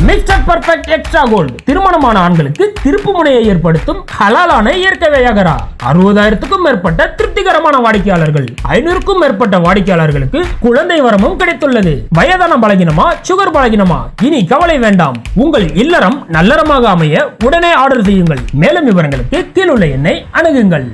Mister perfect extra gold திருமணமான ஆண்களுக்கு திருப்பு முனையை ஏற்படுத்தும் ஹலாலான இயற்கை வியாகரா. அறுபதாயிரத்துக்கும் மேற்பட்ட திருப்திகரமான வாடிக்கையாளர்கள். ஐநூறுக்கும் மேற்பட்ட வாடிக்கையாளர்களுக்கு குழந்தை வரமும் கிடைத்துள்ளது. வயதான பலகினமா சுகர் பலகினமா? இனி கவலை வேண்டாம். உங்கள் இல்லறம் நல்லறமாக அமைய உடனே ஆர்டர் செய்யுங்கள். மேலும் விவரங்களுக்கு கீழுள்ள எண்ணை அணுகுங்கள்.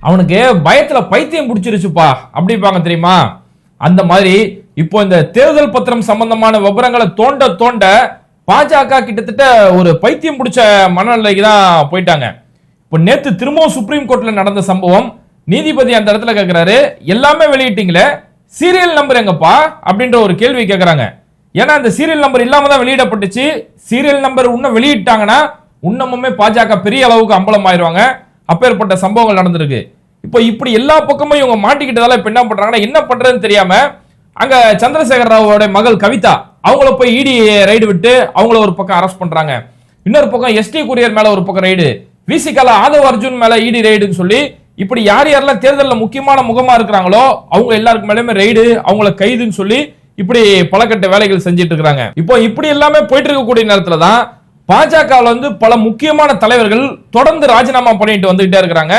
அவனுக்கு பயத்துல பைத்தியம் பிடிச்சிருச்சுப்பா. அப்படிப்பாங்க தெரியுமா? அந்த மாதிரி இப்போ இந்த தேர்தல் பத்திரம் சம்பந்தமான விவரங்களை தோண்ட தோண்ட பாஜக கிட்டத்தட்ட ஒரு பைத்தியம் பிடிச்ச மனநிலைக்கு தான் போயிட்டாங்க. இப்போ நேத்து திரும்பவும் சுப்ரீம் கோர்ட்ல நடந்த சம்பவம் நீதிபதி அந்த இடத்துல கேட்கிறாரு எல்லாமே வெளியிட்டீங்களே சீரியல் நம்பர் எங்கப்பா? அப்படின்ற ஒரு கேள்வி கேக்குறாங்க. ஏன்னா அந்த சீரியல் நம்பர் இல்லாம தான் வெளியிடப்பட்டுச்சு. சீரியல் நம்பர் இன்னும் வெளியிட்டாங்கன்னா இன்னமுமே பாஜக பெரிய அளவுக்கு அம்பலம் ஆயிருவாங்க அப்பேற்பட்ட சம்பவங்கள் நடந்திருக்கு. இப்போ இப்படி எல்லா பக்கமும் இவங்க மாட்டிக்கிட்டதால இப்ப என்ன பண்றாங்கன்னா என்ன பண்றதுன்னு தெரியாம அங்க சந்திரசேகர ராவோட மகள் கவிதா அவங்கள போய் இடி ரைடு விட்டு அவங்கள ஒரு பக்கம் அரெஸ்ட் பண்றாங்க. இன்னொரு பக்கம் எஸ்டி குரியர் மேல ஒரு பக்கம் ரைடு விசிகலா ஆதவ் அர்ஜுன் மேல இடி ரைடுன்னு சொல்லி இப்படி யார் யாரெல்லாம் தேர்தலில் முக்கியமான முகமா இருக்கிறாங்களோ அவங்க எல்லாருக்கு மேலேயுமே ரைடு அவங்கள கைதுன்னு சொல்லி இப்படி பலகட்ட வேலைகள் செஞ்சுட்டு இருக்கிறாங்க. இப்போ இப்படி எல்லாமே போயிட்டு இருக்கக்கூடிய நேரத்துல தான் பாஜகவில் வந்து பல முக்கியமான தலைவர்கள் தொடர்ந்து ராஜினாமா பண்ணிட்டு வந்துகிட்டே இருக்கிறாங்க.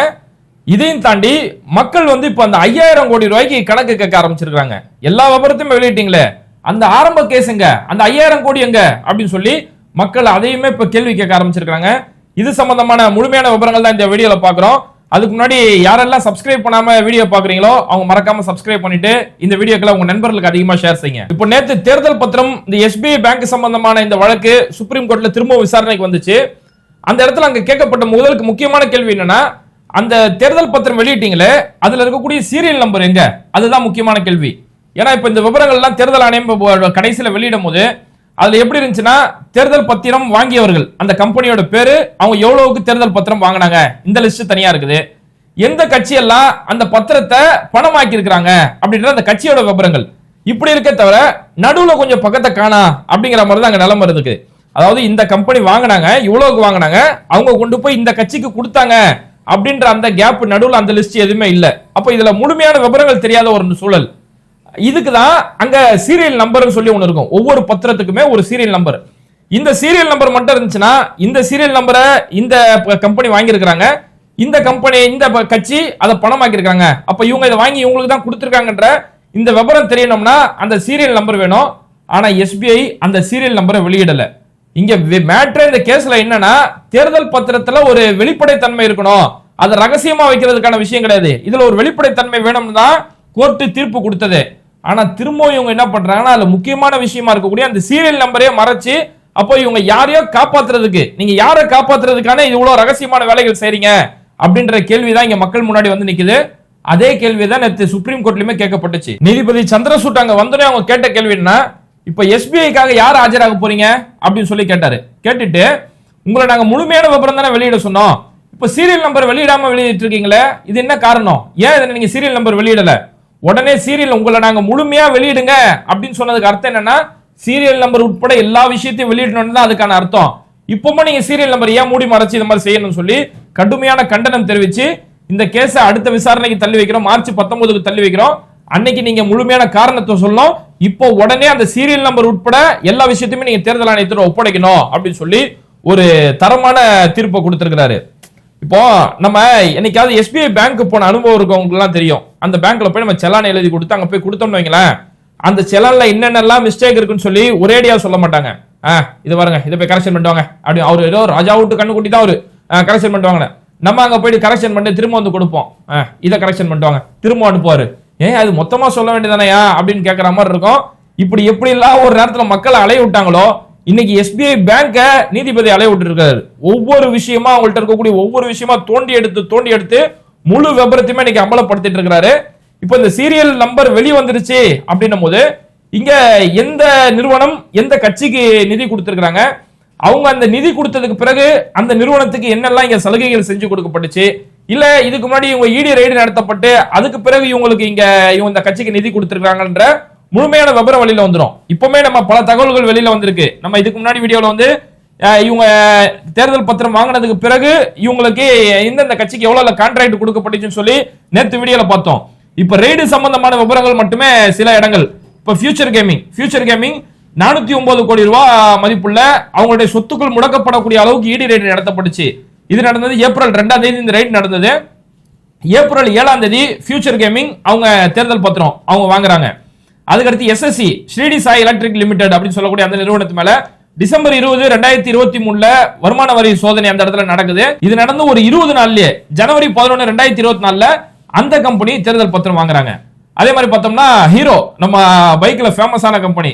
இதையும் தாண்டி மக்கள் வந்து இப்ப அந்த ஐயாயிரம் கோடி ரூபாய்க்கு கணக்கு கேட்க ஆரம்பிச்சிருக்காங்க எல்லா விபரத்தையும் வெளியிட்டீங்களே? அந்த ஆரம்ப கேஸுங்க அந்த ஐயாயிரம் கோடி எங்க? அப்படின்னு சொல்லி மக்கள் அதையுமே இப்ப கேள்வி கேட்க ஆரம்பிச்சிருக்காங்க இது சம்பந்தமான முழுமையான விவரங்கள் தான் இந்த வீடியோல பாக்குறோம். அதுக்கு முன்னாடி யாரெல்லாம் சப்ஸ்கிரைப் பண்ணாம வீடியோ பாக்குறீங்களோ அவங்க மறக்காம சப்ஸ்கிரைப் பண்ணிட்டு இந்த வீடியோக்களை உங்க நண்பர்களுக்கு அதிகமா ஷேர் செய்யுங்க. இப்போ நேத்து தேர்தல் பத்திரம் இந்த எஸ்பிஐ பேங்க் சம்பந்தமான இந்த வழக்கு சுப்ரீம் கோர்ட்ல திரும்ப விசாரணைக்கு வந்துச்சு. அந்த இடத்துல அங்க கேட்கப்பட்ட முதலுக்கு முக்கியமான கேள்வி என்னன்னா அந்த தேர்தல் பத்திரம் வெளியிட்டீங்களே அதுல இருக்கக்கூடிய சீரியல் நம்பர் எங்க? அதுதான் முக்கியமான கேள்வி. ஏன்னா இப்ப இந்த விவரங்கள் எல்லாம் தேர்தல் ஆணையம் கடைசியில வெளியிடும் போது அதுல எப்படி இருந்துச்சுன்னா தேர்தல் பத்திரம் வாங்கியவர்கள் அந்த கம்பெனியோட பேரு அவங்க எவ்வளவுக்கு தேர்தல் பத்திரம் வாங்கினாங்க? இந்த லிஸ்ட் தனியா இருக்குது. எந்த கட்சியெல்லாம் அந்த பத்திரத்தை பணமாக்கி இருக்கிறாங்க அப்படின்ற அந்த கட்சியோட விவரங்கள். இப்படி இருக்க தவிர நடுவுல கொஞ்சம் பக்கத்தை காணா அப்படிங்கிற மாதிரி தான் அங்க நிலைமை இருக்குது அதாவது இந்த கம்பெனி வாங்கினாங்க இவ்வளவுக்கு வாங்கினாங்க அவங்க கொண்டு போய் இந்த கட்சிக்கு கொடுத்தாங்க. அப்படின்ற அந்த கேப் நடுவில் அந்த லிஸ்ட் எதுவுமே இல்லை. அப்போ இதில் முழுமையான விவரங்கள் தெரியாத ஒரு சூழல். இதுக்கு தான் அங்கே சீரியல் நம்பர்னு சொல்லி ஒன்று இருக்கும். ஒவ்வொரு பத்திரத்துக்குமே ஒரு சீரியல் நம்பர் இந்த சீரியல் நம்பர் மட்டும் இருந்துச்சுன்னா இந்த சீரியல் நம்பரை இந்த கம்பெனி வாங்கியிருக்கிறாங்க. இந்த கம்பெனி இந்த கட்சி அதை பணமாக்கியிருக்காங்க. அப்போ இவங்க இதை வாங்கி இவங்களுக்கு தான் கொடுத்துருக்காங்கன்ற இந்த விவரம் தெரியணும்னா அந்த சீரியல் நம்பர் வேணும். ஆனால் எஸ்பிஐ அந்த சீரியல் நம்பரை வெளியிடலை. இங்க மேட்ரு இந்த கேஸ்ல என்னன்னா தேர்தல் பத்திரத்துல ஒரு வெளிப்படைத்தன்மை இருக்கணும். அதை ரகசியமா வைக்கிறதுக்கான விஷயம் கிடையாது. இதுல ஒரு வெளிப்படைத்தன்மை வேணும்னு தான் கோர்ட்டு தீர்ப்பு கொடுத்தது. ஆனா திரும்பவும் இவங்க என்ன பண்றாங்கன்னா அதுல முக்கியமான விஷயமா இருக்கக்கூடிய அந்த சீரியல் நம்பரே மறைச்சு அப்போ இவங்க யாரையோ காப்பாத்துறதுக்கு நீங்க யாரை காப்பாத்துறதுக்கான இவ்வளவு ரகசியமான வேலைகள் செய்றீங்க? அப்படின்ற கேள்விதான் இங்க மக்கள் முன்னாடி வந்து நிக்குது. அதே கேள்வி தான் நேற்று சுப்ரீம் கோர்ட்லயுமே கேட்கப்பட்டுச்சு. நீதிபதி சந்திரசூட் அங்க வந்தோடனே அவங்க கேட்ட கேள்வி என்ன இப்ப எஸ்பிஐக்காக யார் ஆஜராக போறீங்க? அப்படின்னு சொல்லி கேட்டாரு. கேட்டுட்டு உங்களை நாங்க முழுமையான விவரம் தானே வெளியிட சொன்னோம். இப்ப சீரியல் நம்பர் வெளியிடாம வெளியிட்டு இருக்கீங்களே இது என்ன காரணம்? ஏன் இதை நீங்க சீரியல் நம்பர் வெளியிடல? உடனே சீரியல் உங்களை நாங்க முழுமையா வெளியிடுங்க அப்படின்னு சொன்னதுக்கு அர்த்தம் என்னன்னா சீரியல் நம்பர் உட்பட எல்லா விஷயத்தையும் வெளியிடணும்னு தான் அதுக்கான அர்த்தம். இப்பவும் நீங்க சீரியல் நம்பர் ஏன் மூடி மறைச்சு இந்த மாதிரி செய்யணும்னு சொல்லி கடுமையான கண்டனம் தெரிவிச்சு இந்த கேஸை அடுத்த விசாரணைக்கு தள்ளி வைக்கிறோம். மார்ச் பத்தொன்பதுக்கு தள்ளி வைக்கிறோம். அன்னைக்கு நீங்க முழுமையான காரணத்தை சொல்லணும். இப்போ உடனே அந்த சீரியல் நம்பர் உட்பட எல்லா விஷயத்தையுமே நீங்க தேர்தல் ஆணையத்தில் ஒப்படைக்கணும் அப்படின்னு சொல்லி ஒரு தரமான தீர்ப்பை கொடுத்துருக்கிறாரு. இப்போ நம்ம என்னைக்காவது எஸ்பிஐ பேங்க் போன அனுபவம் இருக்கவங்களுக்குலாம் தெரியும். அந்த பேங்க்ல போய் நம்ம செலான் எழுதி கொடுத்து அங்க போய் கொடுத்தோம்னு வைங்களேன். அந்த செலான்ல என்னென்னலாம் மிஸ்டேக் இருக்குன்னு சொல்லி ஒரேடியா சொல்ல மாட்டாங்க. ஆ இது பாருங்க இதை போய் கரெக்ஷன் பண்ணிட்டு அப்படி அவர் ஏதோ ராஜா விட்டு கண்ணு குட்டி தான் அவரு. கரெக்ஷன் பண்ணிட்டு நம்ம அங்க போயிட்டு கரெக்ஷன் பண்ணிட்டு திரும்ப வந்து கொடுப்போம். ஆ, இதை கரெக்ஷன் பண்ணிட்டு திரும்ப அனுப்புவாரு. ஏன் அது மொத்தமா சொல்ல வேண்டியதானயா அப்படின்னு கேட்கற மாதிரி இருக்கும். இப்படி எப்படி எல்லாம் ஒரு நேரத்துல மக்களை அலைய விட்டாங்களோ இன்னைக்கு எஸ்பிஐ பேங்க நீதிபதி அலைய விட்டுருக்காரு. ஒவ்வொரு விஷயமா அவங்கள்ட்ட இருக்கக்கூடிய ஒவ்வொரு விஷயமா தோண்டி எடுத்து தோண்டி எடுத்து முழு விபரத்தையுமே இன்னைக்கு அமலப்படுத்திட்டு இருக்கிறாரு இப்போ இந்த சீரியல் நம்பர் வெளி வந்துருச்சு அப்படின்னும் போது இங்க எந்த நிறுவனம் எந்த கட்சிக்கு நிதி கொடுத்திருக்கிறாங்க? அவங்க அந்த நிதி கொடுத்ததுக்கு பிறகு அந்த நிறுவனத்துக்கு என்னெல்லாம் இங்க சலுகைகள் செஞ்சு கொடுக்கப்பட்டுச்சு? இல்ல இதுக்கு முன்னாடி இவங்க இடி ரைடு நடத்தப்பட்டு அதுக்கு பிறகு இவங்களுக்கு இங்க இவங்க இந்த கட்சிக்கு நிதி கொடுத்திருக்காங்கன்ற முழுமையான விபரம் வெளியில வந்துடும் இப்பவுமே நம்ம பல தகவல்கள் வெளியில வந்திருக்கு. நம்ம இதுக்கு முன்னாடி வீடியோல வந்து இவங்க தேர்தல் பத்திரம் வாங்கினதுக்கு பிறகு இவங்களுக்கு இந்தந்த கட்சிக்கு எவ்வளவு கான்ட்ராக்ட் கொடுக்கப்பட்டுச்சுன்னு சொல்லி நேற்று வீடியோல பார்த்தோம். இப்ப ரெய்டு சம்பந்தமான விவரங்கள் மட்டுமே சில இடங்கள். இப்போ ஃபியூச்சர் கேமிங் ஃபியூச்சர் கேமிங் நானூத்தி ஒன்பது கோடி ரூபாய் மதிப்புள்ள அவங்களுடைய சொத்துக்கள் முடக்கப்படக்கூடிய அளவுக்கு இடி ரைடு நடத்தப்பட்டுச்சு. இது நடந்தது ஏப்ரல் ரெண்டாம் தேதி இந்த ரைட் நடந்தது. ஏப்ரல் ஏழாம் தேதி ஃபியூச்சர் கேமிங் அவங்க தேர்தல் பத்திரம் அவங்க வாங்குறாங்க. அதுக்கடுத்து SSC Shirdi Sai electric limited அப்படின்னு சொல்லக்கூடிய அந்த நிறுவனத்து மேல டிசம்பர் இருபது ரெண்டாயிரத்தி இருபத்தி மூணுல வருமான வரி சோதனை அந்த இடத்துல நடக்குது. இது நடந்து ஒரு இருபது நாள்லயே ஜனவரி பதினொன்று ரெண்டாயிரத்தி இருபத்தி நாலுல அந்த கம்பெனி தேர்தல் பத்திரம் வாங்குறாங்க. அதே மாதிரி பார்த்தோம்னா ஹீரோ நம்ம பைக்ல ஃபேமஸான கம்பெனி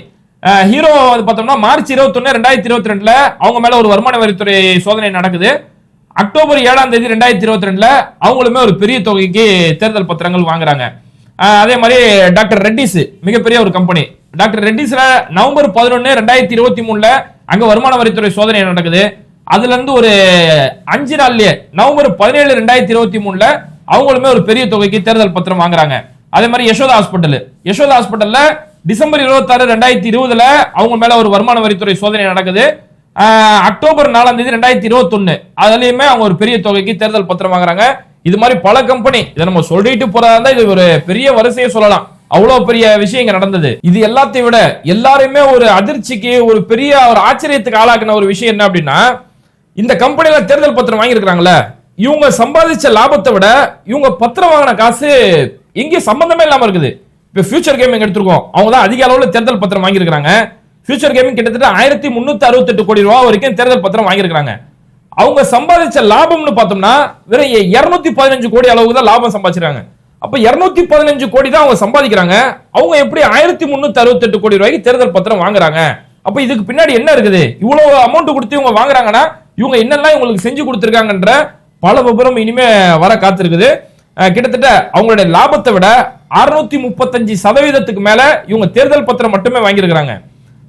ஹீரோ பார்த்தோம்னா மார்ச் இருபத்தொன்னு ரெண்டாயிரத்தி இருபத்தி ரெண்டுல அவங்க மேல ஒரு வருமான வரித்துறை சோதனை நடக்குது. அக்டோபர் ஏழாம் தேதி ரெண்டாயிரத்தி இருபத்தி ரெண்டுல அவங்களுமே ஒரு பெரிய தொகைக்கு தேர்தல் பத்திரங்கள் வாங்குறாங்க. அதே மாதிரி டாக்டர் ரெட்டிஸ் மிகப்பெரிய ஒரு கம்பெனி டாக்டர் ரெட்டிஸ்ல நவம்பர் பதினொன்னு ரெண்டாயிரத்தி இருபத்தி மூணுல அங்க வருமான வரித்துறை சோதனை நடக்குது. அதுல இருந்து ஒரு அஞ்சு நாள்லயே நவம்பர் பதினேழு ரெண்டாயிரத்தி இருபத்தி மூணுல அவங்களுமே ஒரு பெரிய தொகைக்கு தேர்தல் பத்திரம் வாங்குறாங்க. அதே மாதிரி யசோதா ஹாஸ்பிட்டல் யசோதா ஹாஸ்பிட்டல்ல டிசம்பர் இருபத்தாறு ரெண்டாயிரத்தி இருபதுல அவங்க மேல ஒரு வருமான வரித்துறை சோதனை நடக்குது. அக்டோபர் நாலாம் தேதி ரெண்டாயிரத்தி இருபத்தொன்னு. அதுலயுமே அவங்க ஒரு பெரிய தொகைக்கு தேர்தல் பத்திரம் வாங்குறாங்க. இது மாதிரி பல கம்பெனி இதை நம்ம சொல்லிட்டு போறதா இருந்தா இது ஒரு பெரிய வரிசையை சொல்லலாம். அவ்வளவு பெரிய விஷயம் இங்க நடந்தது. இது எல்லாத்தையும் விட எல்லாருமே ஒரு அதிர்ச்சிக்கு ஒரு பெரிய ஒரு ஆச்சரியத்துக்கு ஆளாக்குன ஒரு விஷயம் என்ன அப்படின்னா இந்த கம்பெனில தேர்தல் பத்திரம் வாங்கியிருக்கிறாங்களே இவங்க சம்பாதிச்ச லாபத்தை விட இவங்க பத்திரம் வாங்கின காசு எங்கேயும் சம்பந்தமே இல்லாம இருக்குது. இப்ப ஃபியூச்சர் கேமிங் எடுத்திருக்கோம்? அவங்க தான் அதிக அளவுல தேர்தல் பத்திரம் வாங்கியிருக்கிறாங்க. ஃபியூச்சர் கேமிங் கிட்டத்தட்ட ஆயிரத்தி முன்னூத்தி அறுபத்தெட்டு கோடி ரூபா வரைக்கும் தேர்தல் பத்திரம் வாங்கியிருக்காங்க அவங்க சம்பாதிச்ச லாபம்னு பார்த்தோம்னா வெறும் இருநூத்தி பதினஞ்சு கோடி அளவுக்கு தான் லாபம் சம்பாதிச்சிருக்காங்க. அப்ப இருநூத்தி பதினஞ்சு கோடி தான் அவங்க சம்பாதிக்கிறாங்க. அவங்க எப்படி ஆயிரத்தி முன்னூத்தி அறுபத்தெட்டு கோடி ரூபாய்க்கு தேர்தல் பத்திரம் வாங்குறாங்க? அப்ப இதுக்கு பின்னாடி என்ன இருக்குது? இவ்வளவு அமௌண்ட் கொடுத்து இவங்க வாங்குறாங்கன்னா இவங்க என்னெல்லாம் இவங்களுக்கு செஞ்சு கொடுத்துருக்காங்கன்ற பல விபரம் இனிமே வர காத்திருக்குது. கிட்டத்தட்ட அவங்களுடைய லாபத்தை விட அறுநூத்தி முப்பத்தஞ்சு சதவீதத்துக்கு மேல இவங்க தேர்தல் பத்திரம் மட்டுமே வாங்கியிருக்கிறாங்க.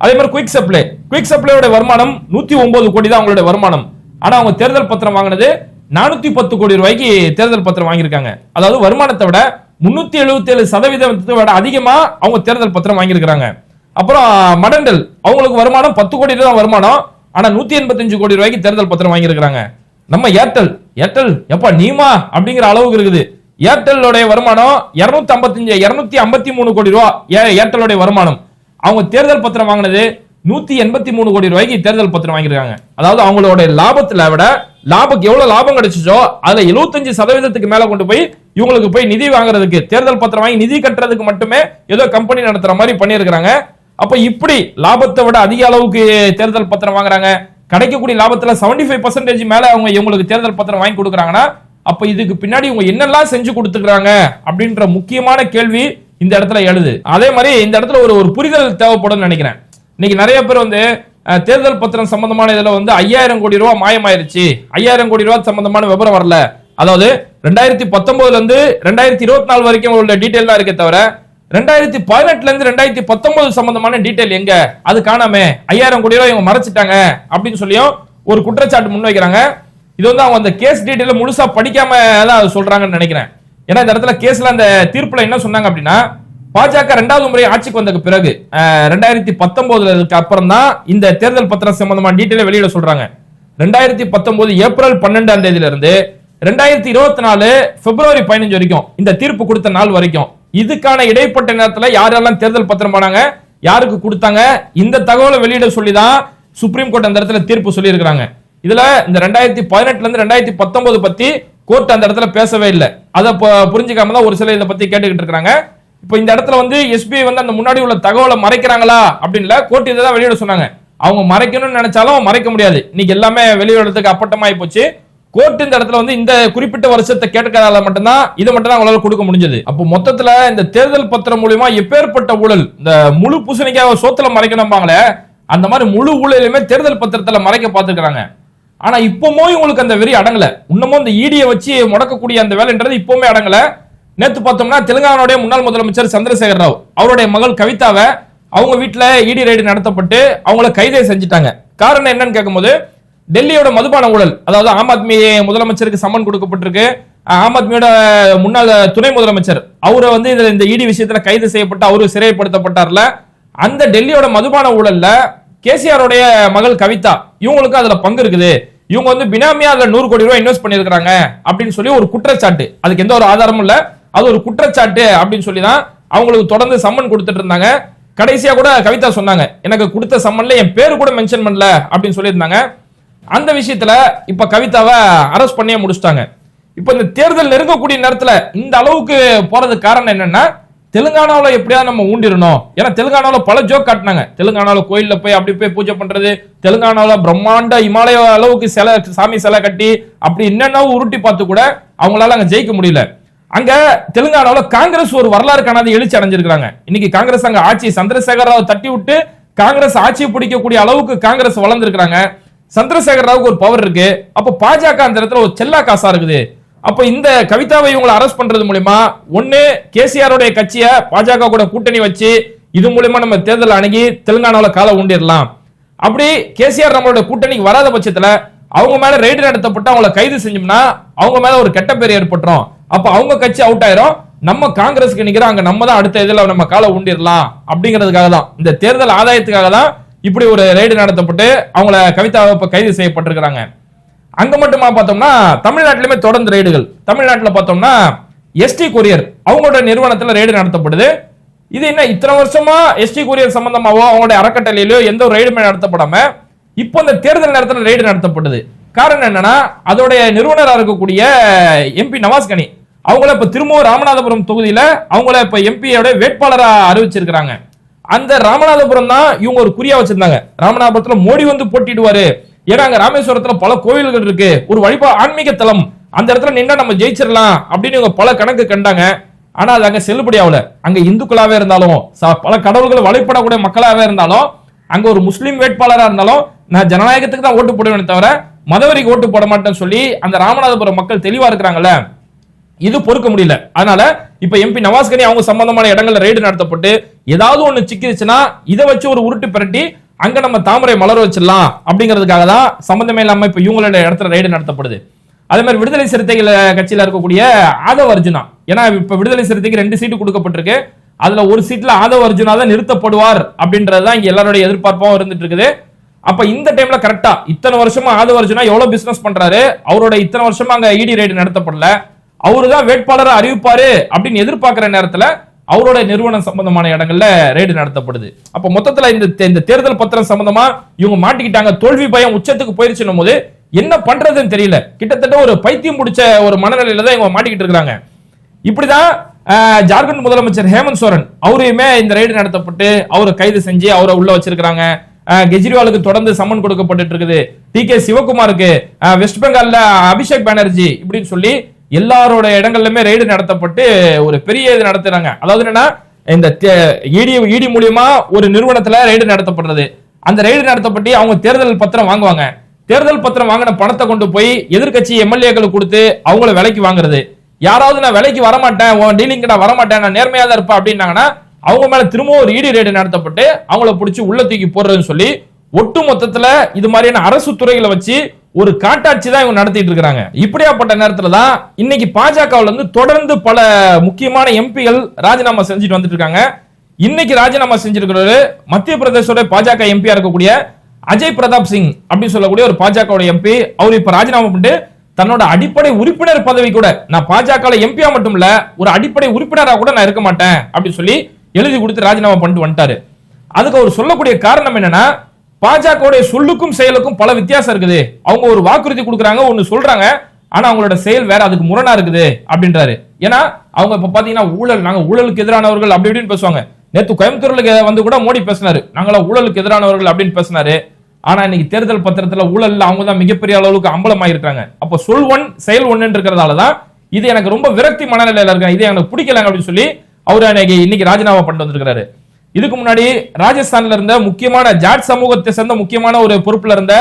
அதே மாதிரி குயிக் சப்ளை குயிக் சப்ளையோட வருமானம் நூத்தி ஒன்பது கோடி தான் அவங்களுடைய வருமானம். ஆனா அவங்க தேர்தல் பத்திரம் வாங்கினது நானூத்தி பத்து கோடி ரூபாய்க்கு தேர்தல் பத்திரம் வாங்கியிருக்காங்க. அதாவது வருமானத்தை விட முன்னூத்தி எழுபத்தி ஏழு சதவீதத்தை விட அதிகமா அவங்க தேர்தல் பத்திரம் வாங்கியிருக்கிறாங்க. அப்புறம் மடண்டல் அவங்களுக்கு வருமானம் பத்து கோடி தான் வருமானம். ஆனா நூத்தி எண்பத்தஞ்சு கோடி ரூபாய்க்கு தேர்தல் பத்திரம் வாங்கியிருக்கிறாங்க. நம்ம ஏர்டெல் ஏர்டெல் எப்பா நீமா அப்படிங்கிற அளவுக்கு இருக்குது. ஏர்டெல்லோடைய வருமானம் இருநூத்தி ஐம்பத்தஞ்சு இருநூத்தி ஐம்பத்தி மூணு கோடி ரூபா ஏ- ஏர்டெல்லோடைய வருமானம். அவங்க தேர்தல் பத்திரம் வாங்கினது நூத்தி எண்பத்தி மூணு கோடி ரூபாய்க்கு தேர்தல் பத்திரம் வாங்கியிருக்காங்க. அதாவது அவங்களோட லாபத்துல விட லாபம் எவ்வளவு லாபம் கிடைச்சிச்சோ அதுல 75% சதவீதத்துக்கு மேல கொண்டு போய் இவங்களுக்கு போய் நிதி வாங்குறதுக்கு தேர்தல் பத்திரம் வாங்கி நிதி கட்டுறதுக்கு மட்டுமே ஏதோ கம்பெனி நடத்துற மாதிரி பண்ணியிருக்கிறாங்க. அப்ப இப்படி லாபத்தை விட அதிக அளவுக்கு தேர்தல் பத்திரம் வாங்குறாங்க. கிடைக்கக்கூடிய லாபத்துல 75% ஃபைவ் பர்சன்டேஜ் மேல அவங்க இவங்களுக்கு தேர்தல் பத்திரம் வாங்கி கொடுக்குறாங்கன்னா அப்ப இதுக்கு பின்னாடி இவங்க என்னெல்லாம் செஞ்சு கொடுத்துக்கிறாங்க அப்படின்ற முக்கியமான கேள்வி இந்த இடத்துல எழுது. அதே மாதிரி இந்த இடத்துல ஒரு ஒரு புரிதல் தேவைப்படும்னு நினைக்கிறேன். இன்னைக்கு நிறைய பேர் வந்து தேர்தல் பத்திரம் சம்பந்தமான இதுல வந்து ஐயாயிரம் கோடி ரூபாய் மாயமாயிருச்சு. ஐயாயிரம் கோடி ரூபாய் சம்பந்தமான விவரம் வரல. அதாவது ரெண்டாயிரத்தி பத்தொன்பதுல இருந்து ரெண்டாயிரத்தி இருபத்தி நாலு வரைக்கும் உள்ள டீட்டெயில் தான் இருக்கே தவிர ரெண்டாயிரத்தி பதினெட்டுல இருந்து ரெண்டாயிரத்தி பத்தொன்பது சம்பந்தமான டீட்டெயில் எங்க? அது காணாம. ஐயாயிரம் கோடி ரூபாய் இவங்க மறைச்சிட்டாங்க அப்படின்னு சொல்லியும் ஒரு குற்றச்சாட்டு முன்வைக்கிறாங்க. இது வந்து அவங்க அந்த கேஸ் டீட்டெயில முழுசா படிக்காம தான் அது சொல்றாங்கன்னு நினைக்கிறேன். ஏன்னா இந்த இடத்துல கேஸ்ல அந்த தீர்ப்புல என்ன சொன்னாங்க அப்படின்னா பாஜக ரெண்டாவது முறை ஆட்சிக்கு வந்ததுக்கு பிறகு ரெண்டாயிரத்தி பத்தொன்பதுல அப்புறம் தான் இந்த தேர்தல் பத்திரம் சம்பந்தமான டீட்டெயில வெளியிட சொல்றாங்க. ரெண்டாயிரத்தி பத்தொன்பது ஏப்ரல் பன்னெண்டாம் தேதியில இருந்து ரெண்டாயிரத்தி இருபத்தி நாலு பிப்ரவரி பதினஞ்சு வரைக்கும் இந்த தீர்ப்பு கொடுத்த நாள் வரைக்கும் இதுக்கான இடைப்பட்ட நேரத்தில் யாரெல்லாம் தேர்தல் பத்திரம் போனாங்க யாருக்கு கொடுத்தாங்க இந்த தகவலை வெளியிட சொல்லி தான் சுப்ரீம் கோர்ட் அந்த இடத்துல தீர்ப்பு சொல்லியிருக்கிறாங்க. இதுல இந்த ரெண்டாயிரத்தி பதினெட்டுல இருந்து ரெண்டாயிரத்தி பத்தொன்பது பத்தி கோர்ட் அந்த இடத்துல பேசவே இல்லை. அதை புரிஞ்சுக்காம தான் ஒரு சிலர் இதை பத்தி கேட்டுக்கிட்டு இருக்காங்க. இப்போ இந்த இடத்துல வந்து எஸ்பிஐ வந்து அந்த முன்னாடி உள்ள தகவலை மறைக்கிறாங்களா அப்படின்ல கோர்ட் இதை தான் வெளியிட சொன்னாங்க. அவங்க மறைக்கணும்னு நினைச்சாலும் மறைக்க முடியாது. இன்னைக்கு எல்லாமே வெளியிடறதுக்கு அப்பட்டமாயி போச்சு. கோர்ட் இந்த இடத்துல வந்து இந்த குறிப்பிட்ட வருஷத்தை கேட்கறதால மட்டும்தான் இதை மட்டும் தான் அவங்களால கொடுக்க முடிஞ்சது. அப்போ மொத்தத்துல இந்த தேர்தல் பத்திரம் மூலியமா எப்பேற்பட்ட ஊழல் இந்த முழு பூசணிக்காக சோத்துல மறைக்கணும்பாங்களே அந்த மாதிரி முழு ஊழலையுமே தேர்தல் பத்திரத்துல மறைக்க பார்த்துக்கிறாங்க ஆனா இப்பவும் இவங்களுக்கு அந்த வெறி அடங்கல. இன்னமும் இந்த ஈடியை வச்சு முடக்கக்கூடிய அந்த வேலைன்றது இப்பவுமே அடங்கல. நேத்து பார்த்தோம்னா தெலுங்கானாவுடைய முன்னாள் முதலமைச்சர் சந்திரசேகர் ராவ் அவருடைய மகள் கவிதாவை அவங்க வீட்டுல இடி ரைடு நடத்தப்பட்டு அவங்கள கைதை செஞ்சுட்டாங்க. காரணம் என்னன்னு கேட்கும்போது டெல்லியோட மதுபான ஊழல் அதாவது ஆம் ஆத்மி முதலமைச்சருக்கு சம்மன் கொடுக்கப்பட்டிருக்கு. ஆம் ஆத்மியோட முன்னாள் துணை முதலமைச்சர் அவரை வந்து இதில் இந்த இடி விஷயத்துல கைது செய்யப்பட்டு அவரு சிறைப்படுத்தப்பட்டார்ல. அந்த டெல்லியோட மதுபான ஊழல்ல கேசிஆருடைய மகள் கவிதா இவங்களுக்கு அதுல பங்கு இருக்குது. இவங்க வந்து பினாமியா அதுல நூறு கோடி ரூபாய் இன்வெஸ்ட் பண்ணிருக்காங்க அப்படின்னு சொல்லி ஒரு குற்றச்சாட்டு. அதுக்கு எந்த ஒரு ஆதாரமும் இல்ல. அது ஒரு குற்றச்சாட்டு அப்படின்னு சொல்லி தான் அவங்களுக்கு தொடர்ந்து சம்மன் கொடுத்துட்டு இருந்தாங்க. கடைசியா கூட கவிதா சொன்னாங்க எனக்கு கொடுத்த சம்மன்ல என் பேரு கூட மென்ஷன் பண்ணல அப்படின்னு சொல்லியிருந்தாங்க. அந்த விஷயத்துல இப்ப கவிதாவை அரெஸ்ட் பண்ணியே முடிச்சிட்டாங்க. இப்ப இந்த தேர்தல் நெருங்கக்கூடிய நேரத்துல இந்த அளவுக்கு போறதுக்கு காரணம் என்னன்னா தெலுங்கானாவில் எப்படியாவது நம்ம ஊண்டிடணும். ஏன்னா தெலுங்கானாவில் பல ஜோக் காட்டினாங்க. தெலுங்கானாவில் கோயிலில் போய் அப்படி போய் பூஜை பண்ணுறது தெலுங்கானாவில் பிரம்மாண்ட இமாலய அளவுக்கு சிலை சாமி சிலை கட்டி அப்படி என்னென்ன உருட்டி பார்த்து கூட அவங்களால அங்கே ஜெயிக்க முடியல. அங்கே தெலுங்கானாவில் காங்கிரஸ் ஒரு வரலாறு காணாத எழுச்சி அடைஞ்சிருக்கிறாங்க. இன்னைக்கு காங்கிரஸ் அங்கே ஆட்சி சந்திரசேகர ராவ் தட்டி விட்டு காங்கிரஸ் ஆட்சியை பிடிக்கக்கூடிய அளவுக்கு காங்கிரஸ் வளர்ந்துருக்கிறாங்க. சந்திரசேகர ராவுக்கு ஒரு பவர் இருக்கு. அப்போ பாஜக அந்த இடத்துல ஒரு செல்லா காசா இருக்குது. அப்ப இந்த கவிதாவை இவங்களை அரெஸ்ட் பண்றது மூலயமா ஒன்னு கேசிஆருடைய கட்சியை பாஜக கூட கூட்டணி வச்சு இது மூலயமா நம்ம தேர்தல் அணுகி தெலுங்கானாவில் காலை ஊண்டிடலாம். அப்படி கேசிஆர் நம்மளோட கூட்டணிக்கு வராத பட்சத்துல அவங்க மேல ரெய்டு நடத்தப்பட்டு அவங்கள கைது செஞ்சோம்னா அவங்க மேல ஒரு கெட்ட பேர் ஏற்பட்டுரும். அப்ப அவங்க கட்சி அவுட் ஆயிரும். நம்ம காங்கிரஸ்க்கு நிக்கிறோம் அங்க நம்ம தான் அடுத்த இதுல நம்ம காலை ஊண்டிடலாம் அப்படிங்கிறதுக்காக தான். இந்த தேர்தல் ஆதாயத்துக்காக தான் இப்படி ஒரு ரெய்டு நடத்தப்பட்டு அவங்கள கவிதாவை இப்ப கைது செய்யப்பட்டிருக்கிறாங்க. அங்க மட்டுமா பார்த்தோம்னா தமிழ்நாட்டிலுமே தொடர்ந்து ரெய்டுகள் தமிழ்நாட்டில் பார்த்தோம்னா எஸ்டி கொரியர் அவங்களோட நிறுவனத்தில் ரெய்டு நடத்தப்படுது. இது என்ன இத்தனை வருஷமா எஸ்டி கொரியர் சம்பந்தமாவோ அவங்களுடைய அறக்கட்டளையிலோ எந்த ஒரு ரெய்டுமே நடத்தப்படாம இப்போ இந்த தேர்தல் நேரத்தில் ரெய்டு நடத்தப்படுது. காரணம் என்னன்னா அதோடைய நிறுவனராக இருக்கக்கூடிய எம்பி நவாஸ் கனி அவங்கள இப்ப திரும்பவும் ராமநாதபுரம் தொகுதியில அவங்கள இப்ப எம்பியோட வேட்பாளராக அறிவிச்சிருக்கிறாங்க. அந்த ராமநாதபுரம் தான் இவங்க ஒரு குறியா வச்சிருந்தாங்க. ராமநாதபுரத்துல மோடி வந்து போட்டிடுவாரு ஏன்னா அங்க ராமேஸ்வரத்துல பல கோயில்கள் இருக்கு. ஒரு வழிபா ஆன்மீக தலம். அந்த இடத்துல நின்னா நம்ம ஜெயிச்சிடலாம் அப்படின்னு இவங்க பல கணக்கு கண்டாங்க. ஆனா அது அங்க செல்லுபடி ஆகல. அங்க இந்துக்களாவே இருந்தாலும் ச- பல கடவுள்கள் வழிபடக்கூடிய மக்களாவே இருந்தாலும் அங்க ஒரு முஸ்லீம் வேட்பாளரா இருந்தாலும் நான் ஜனநாயகத்துக்கு தான் ஓட்டு போடுவேன் தவிர மதவரிக்கு ஓட்டு போட மாட்டேன்னு சொல்லி அந்த ராமநாதபுரம் மக்கள் தெளிவா இருக்கிறாங்கல்ல இது பொறுக்க முடியல. அதனால இப்ப எம்பி நவாஸ்கனி அவங்க சம்பந்தமான இடங்கள்ல ரெய்டு நடத்தப்பட்டு ஏதாவது ஒண்ணு சிக்கிருச்சுன்னா இதை வச்சு ஒரு உருட்டு பிரட்டி அங்க நம்ம தாமரை மலர வச்சிடலாம் அப்படிங்கிறதுக்காக தான் சம்பந்தமே இல்லாம இப்ப இவங்களோட இடத்துல ரைடு நடத்தப்படுது. அதே மாதிரி விடுதலை சிறுத்தைகள் கட்சியில இருக்கக்கூடிய ஆதவ அர்ஜுனா. ஏன்னா இப்ப விடுதலை சிறுத்தைக்கு ரெண்டு சீட்டு கொடுக்கப்பட்டிருக்கு. அதுல ஒரு சீட்ல ஆதவ அர்ஜுனா தான் நிறுத்தப்படுவார் அப்படின்றதுதான் இங்க எல்லாருடைய எதிர்பார்ப்பாகவும் இருந்துட்டு இருக்குது. அப்ப இந்த டைம்ல கரெக்டா இத்தனை வருஷமா ஆதவ அர்ஜுனா எவ்வளவு பிசினஸ் பண்றாரு? அவரோட இத்தனை வருஷமா அங்க இடி ரைடு நடத்தப்படல. அவருதான் வேட்பாளரை அறிவிப்பாரு அப்படின்னு எதிர்பார்க்கிற நேரத்துல அவரோட நிறுவனம் சம்பந்தமான இடங்கள்ல ரெய்டு நடத்தப்படுது. அப்ப மொத்தத்துல இந்த தே- இந்த தேர்தல் பத்திரம் சம்பந்தமா இவங்க மாட்டிக்கிட்டாங்க. தோல்வி பயம் உச்சத்துக்கு போயிருச்சுன்னும் போது என்ன பண்றதுன்னு தெரியல. கிட்டத்தட்ட ஒரு பைத்தியம் பிடிச்ச ஒரு மனநிலையில தான் இவங்க மாட்டிக்கிட்டு இருக்காங்க. இப்படிதான் ஜார்க்கண்ட் முதலமைச்சர் ஹேமந்த் சோரன் அவரையுமே இந்த ரெய்டு நடத்தப்பட்டு அவரை கைது செஞ்சு அவரை உள்ள வச்சிருக்காங்க கெஜ்ரிவாலுக்கு தொடர்ந்து சம்மன் கொடுக்கப்பட்டு இருக்குது. டி கே சிவகுமாருக்கு வெஸ்ட் பெங்கால்ல அபிஷேக் பானர்ஜி இப்படின்னு சொல்லி எல்லாரோட இடங்கள்லுமே ரெய்டு நடத்தப்பட்டு ஒரு பெரிய இது நடத்துறாங்க. அதாவது என்னன்னா இந்த இடி இடி மூலியமா ஒரு நிறுவனத்துல ரெய்டு நடத்தப்படுறது. அந்த ரெய்டு நடத்தப்பட்டு அவங்க தேர்தல் பத்திரம் வாங்குவாங்க. தேர்தல் பத்திரம் வாங்கின பணத்தை கொண்டு போய் எதிர்க்கட்சி எம்எல்ஏக்களுக்கு கொடுத்து அவங்கள விலைக்கு வாங்குறது. யாராவது நான் விலைக்கு வரமாட்டேன் உன் டீலிங்க்கு நான் வரமாட்டேன் நான் நேர்மையா தான் இருப்பேன் அப்படின்னாங்கன்னா அவங்க மேல திரும்பவும் ஒரு இடி ரேடு நடத்தப்பட்டு அவங்கள பிடிச்சி உள்ள தூக்கி போடுறதுன்னு சொல்லி ஒட்டு மொத்தத்துல இது மாதிரியான அரசு துறைகளை வச்சு ஒரு காட்டாட்சி தான் இவங்க நடத்திட்டு இருக்கிறாங்க. இப்படியாப்பட்ட நேரத்துல தான் இன்னைக்கு பாஜகவுல இருந்து தொடர்ந்து பல முக்கியமான எம்பிகள் ராஜினாமா செஞ்சுட்டு வந்துட்டு இருக்காங்க. இன்னைக்கு ராஜினாமா செஞ்சிருக்கிறவரு மத்திய பிரதேசோட பாஜக எம்பியா இருக்கக்கூடிய அஜய் பிரதாப் சிங் அப்படின்னு சொல்லக்கூடிய ஒரு பாஜக எம்பி. அவர் இப்ப ராஜினாமா பண்ணிட்டு தன்னோட அடிப்படை உறுப்பினர் பதவி கூட நான் பாஜக எம்பியா மட்டும் இல்ல ஒரு அடிப்படை உறுப்பினரா கூட நான் இருக்க மாட்டேன் அப்படின்னு சொல்லி எழுதி கொடுத்து ராஜினாமா பண்ணிட்டு வந்துட்டாரு. அதுக்கு அவர் சொல்லக்கூடிய காரணம் என்னன்னா பாஜக சொல்லுக்கும் செயலுக்கும் பல வித்தியாசம் இருக்குது. அவங்க ஒரு வாக்குறுதி கொடுக்குறாங்க ஒன்னு சொல்றாங்க ஆனா அவங்களோட செயல் வேற அதுக்கு முரணா இருக்குது அப்படின்றாரு. ஏன்னா அவங்க இப்ப பாத்தீங்கன்னா ஊழல் நாங்க ஊழலுக்கு எதிரானவர்கள் அப்படி இப்படின்னு பேசுவாங்க. நேத்து கோயம்புத்தூர்ல வந்து கூட மோடி பேசினாரு. நாங்களா ஊழலுக்கு எதிரானவர்கள் அப்படின்னு பேசினாரு. ஆனா இன்னைக்கு தேர்தல் பத்திரத்துல ஊழல்ல அவங்க தான் மிகப்பெரிய அளவுக்கு அம்பலமாயிருக்காங்க அப்ப சொல் ஒன் செயல் ஒன்னு இருக்கிறதால தான் இது எனக்கு ரொம்ப விரக்தி மனநிலையில இருக்கேன் இது எனக்கு பிடிக்கலங்க அப்படின்னு சொல்லி அவர் இன்னைக்கு இன்னைக்கு ராஜினாமா பண்ணிட்டு வந்திருக்காரு இதுக்கு முன்னாடி ராஜஸ்தான்ல இருந்த முக்கியமான ஜாட் சமூகத்தை சேர்ந்த முக்கியமான ஒரு பொறுப்புல இருந்த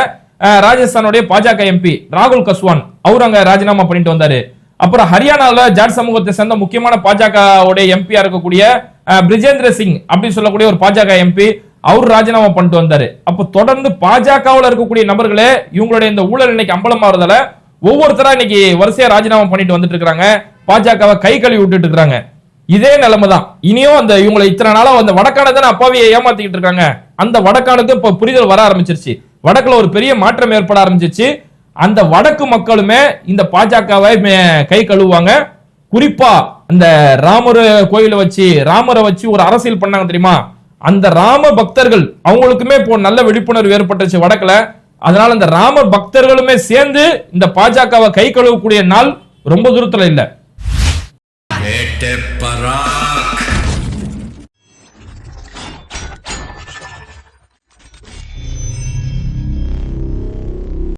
ராஜஸ்தானுடைய பாஜக எம்பி ராகுல் கஸ்வான் அவர் அங்க ராஜினாமா பண்ணிட்டு வந்தாரு. அப்புறம் ஹரியானால ஜாட் சமூகத்தை சேர்ந்த முக்கியமான பாஜக உடைய எம்பியா இருக்கக்கூடிய பிரிஜேந்திர சிங் அப்படின்னு சொல்லக்கூடிய ஒரு பாஜக எம்பி அவர் ராஜினாமா பண்ணிட்டு வந்தாரு. அப்ப தொடர்ந்து பாஜகவுல இருக்கக்கூடிய நபர்களே இவங்களுடைய இந்த ஊழல் இன்னைக்கு அம்பலமாறதால ஒவ்வொருத்தரா இன்னைக்கு வரிசையா ராஜினாமா பண்ணிட்டு வந்துட்டு இருக்காங்க. பாஜகவை கை கழுவி விட்டுட்டு இருக்காங்க. இதே நிலைமை தான் இனியும் அந்த இவங்களை இத்தனை நாளா அந்த வடக்கான தானே அப்பாவியை ஏமாத்திக்கிட்டு இருக்காங்க. அந்த வடக்கானது இப்ப புரிதல் வர ஆரம்பிச்சிருச்சு. வடக்குல ஒரு பெரிய மாற்றம் ஏற்பட ஆரம்பிச்சிருச்சு. அந்த வடக்கு மக்களுமே இந்த பாஜகவை மே- கை கழுவுவாங்க. குறிப்பா அந்த ராமர் கோயிலை வச்சு ராமரை வச்சு ஒரு அரசியல் பண்ணாங்க தெரியுமா? அந்த ராம பக்தர்கள் அவங்களுக்குமே இப்போ நல்ல விழிப்புணர்வு ஏற்பட்டுச்சு வடக்குல. அதனால அந்த ராம பக்தர்களுமே சேர்ந்து இந்த பாஜகவை கை கழுவக்கூடிய நாள் ரொம்ப தூரத்துல இல்லை. Ra.